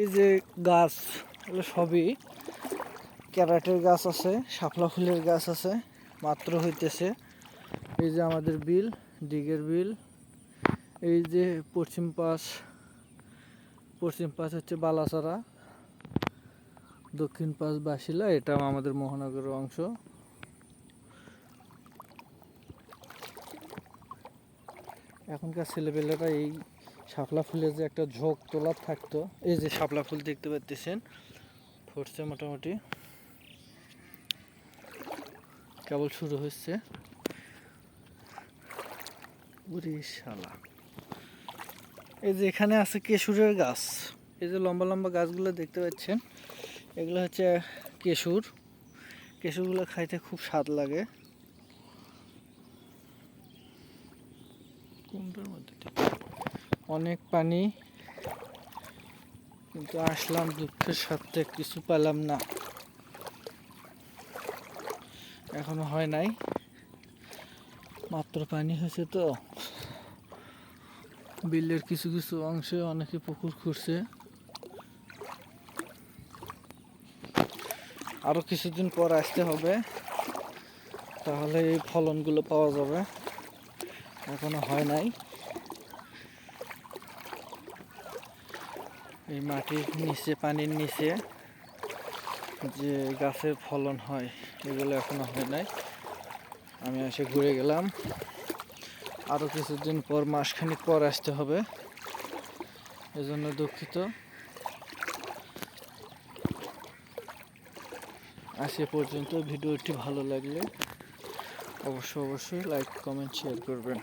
এই যে গাছ, এগুলো সবই ক্যারাটের গাছ আছে, শাপলা ফুলের গাছ আছে, মাত্র হইতেছে। এই যে আমাদের বিল, দিঘের বিল। এই যে পশ্চিম পাশ পশ্চিম পাশ হচ্ছে বালাসারা দক্ষিণ পাশ বাসিলা এটাও আমাদের মহানগরের অংশ। এখনকার ছেলেপেলেরা এই শাপলা ফুলের যে একটা ঝোঁক তোলা থাকতো, এই যে শাপলা ফুল দেখতে পাচ্ছেন ফুটছে মোটামুটি। কেবল শুরু হচ্ছে ওরে শালা। এই যে এখানে আছে কেশুরের গাছ। এই যে লম্বা লম্বা গাছগুলো দেখতে পাচ্ছেন, এগুলো হচ্ছে কেশুর। কেশুরগুলো খাইতে খুব স্বাদ লাগে। কোনটার মধ্যে? অনেক পানি, কিন্তু আসলাম দুঃখের সাথে কিছু পেলাম না। এখনও হয় নাই। মাত্র পানি হয়েছে তো। বিলের কিছু কিছু অংশে অনেকে পুকুর খুঁড়ছে। আরও কিছুদিন পর আসতে হবে। তাহলে এই ফলনগুলো পাওয়া যাবে। এখনও হয় নাই। এই মাটির নিচে, পানির নিচে যে গাছের ফলন হয়, এগুলো এখনও হয় নাই। আমি এসে ঘুরে গেলাম। আরও কিছুদিন পর, মাসখানিক পর আসতে হবে। এজন্য দুঃখিত। আজ এ পর্যন্ত ভিডিওটি ভালো লাগলে অবশ্যই অবশ্যই লাইক কমেন্ট শেয়ার করবেন।